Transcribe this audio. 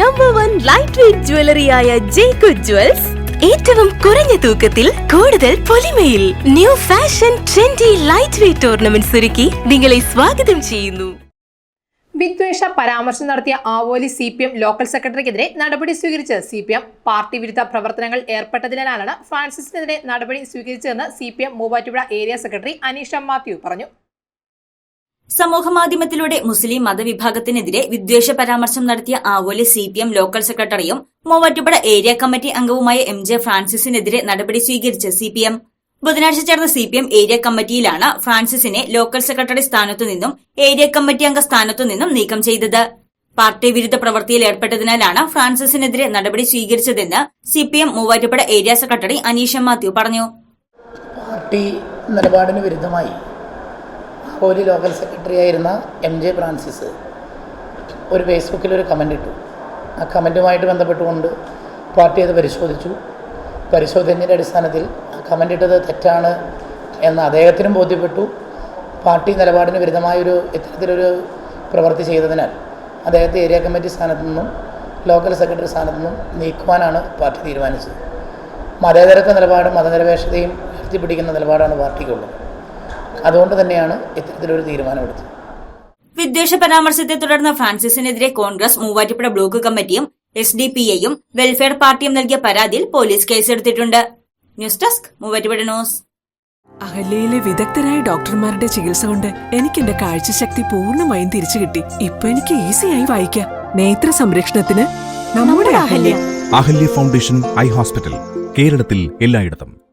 Number one light weight ജ്വല്ലറിയായ ജേക്കു jewels ഏറ്റവും കുറഞ്ഞ തൂക്കത്തിൽ കൂടുതൽ പൊലിമയിൽ new fashion trendy light weight ornaments ഒരുക്കി നിങ്ങളെ സ്വാഗതം ചെയ്യുന്നു. വിദ്വേഷ പരാമർശം നടത്തിയ Avoli C P M local സെക്രട്ടറിക്കെതിരെ നടപടി സ്വീകരിച്ച് സി പി എം പാർട്ടി വിരുദ്ധ പ്രവർത്തനങ്ങൾ ഏർപ്പെട്ടതിനാലാണ് ഫ്രാൻസിസിനെതിരെ നടപടി സ്വീകരിച്ചതെന്ന് C P M Muvattupuzha area secretary Anisha Mathew പറഞ്ഞു. സമൂഹമാധ്യമത്തിലൂടെ മുസ്ലിം മതവിഭാഗത്തിനെതിരെ വിദ്വേഷ പരാമർശം നടത്തിയ Avoli C P M local സെക്രട്ടറിയും മൂവാറ്റുപുഴ ഏരിയ കമ്മിറ്റി അംഗവുമായ എം ജെ ഫ്രാൻസിസിനെതിരെ നടപടി സ്വീകരിച്ച സി പി എം. ബുധനാഴ്ച ചേർന്ന സി പി എം ഏരിയ കമ്മിറ്റിയിലാണ് ഫ്രാൻസിസിനെ ലോക്കൽ സെക്രട്ടറി സ്ഥാനത്തു നിന്നും ഏരിയ കമ്മിറ്റി അംഗ സ്ഥാനത്തു നിന്നും നീക്കം ചെയ്തത്. പാർട്ടി വിരുദ്ധ പ്രവൃത്തിയിൽ ഏർപ്പെട്ടതിനാലാണ് ഫ്രാൻസിസിനെതിരെ നടപടി സ്വീകരിച്ചതെന്ന് C P M Muvattupuzha area secretary Aneesha Mathew പറഞ്ഞു. പാർട്ടി നിലപാടിന് വിരുദ്ധമായി. ഹോലി ലോക്കൽ സെക്രട്ടറി ആയിരുന്ന എം ജെ ഫ്രാൻസിസ് ഒരു ഫേസ്ബുക്കിൽ ഒരു കമന്റ് ഇട്ടു. ആ കമന്റുമായിട്ട് ബന്ധപ്പെട്ടുകൊണ്ട് പാർട്ടി അത് പരിശോധിച്ചു. പരിശോധനയുടെ അടിസ്ഥാനത്തിൽ ആ കമന്റ് ഇട്ടത് തെറ്റാണ് എന്ന് അദ്ദേഹത്തിനും ബോധ്യപ്പെട്ടു. പാർട്ടി നിലപാടിന് വിരുദ്ധമായൊരു ഇത്തരത്തിലൊരു പ്രവൃത്തി ചെയ്തതിനാൽ അദ്ദേഹത്തെ ഏരിയ കമ്മിറ്റി സ്ഥാനത്തു നിന്നും ലോക്കൽ സെക്രട്ടറി സ്ഥാനത്തു നിന്നും നീക്കുവാനാണ് പാർട്ടി തീരുമാനിച്ചത്. മതേതരത്വ നിലപാടും മതനിരപേക്ഷതയും ഉയർത്തിപ്പിടിക്കുന്ന നിലപാടാണ് പാർട്ടിക്കുള്ളത്. അതുകൊണ്ട് തന്നെയാണ് ഇത്തരത്തിലൊരു തീരുമാനമെടുത്തത്. വിദ്വേഷ പരാമർശത്തെ തുടർന്ന് ഫ്രാൻസിസിനെതിരെ കോൺഗ്രസ് മൂവാറ്റുപുഴ ബ്ലോക്ക് കമ്മിറ്റിയും എസ് ഡി പി ഐയും വെൽഫെയർ പാർട്ടിയും നൽകിയ പരാതിയിൽ പോലീസ് കേസെടുത്തിട്ടുണ്ട്. News desk Muvattupuzha news. അഹല്യയിലെ വിദഗ്ധരായ ഡോക്ടർമാരുടെ ചികിത്സ കൊണ്ട് എനിക്ക് എന്റെ കാഴ്ചശക്തി പൂർണമായും തിരിച്ചു കിട്ടി. ഇപ്പൊ എനിക്ക് ഈസിയായി വായിക്കാം. നേത്ര സംരക്ഷണത്തിന് നമ്മുടെ Ahalya. Ahalya foundation eye hospital കേരളത്തിൽ എല്ലായിടത്തും.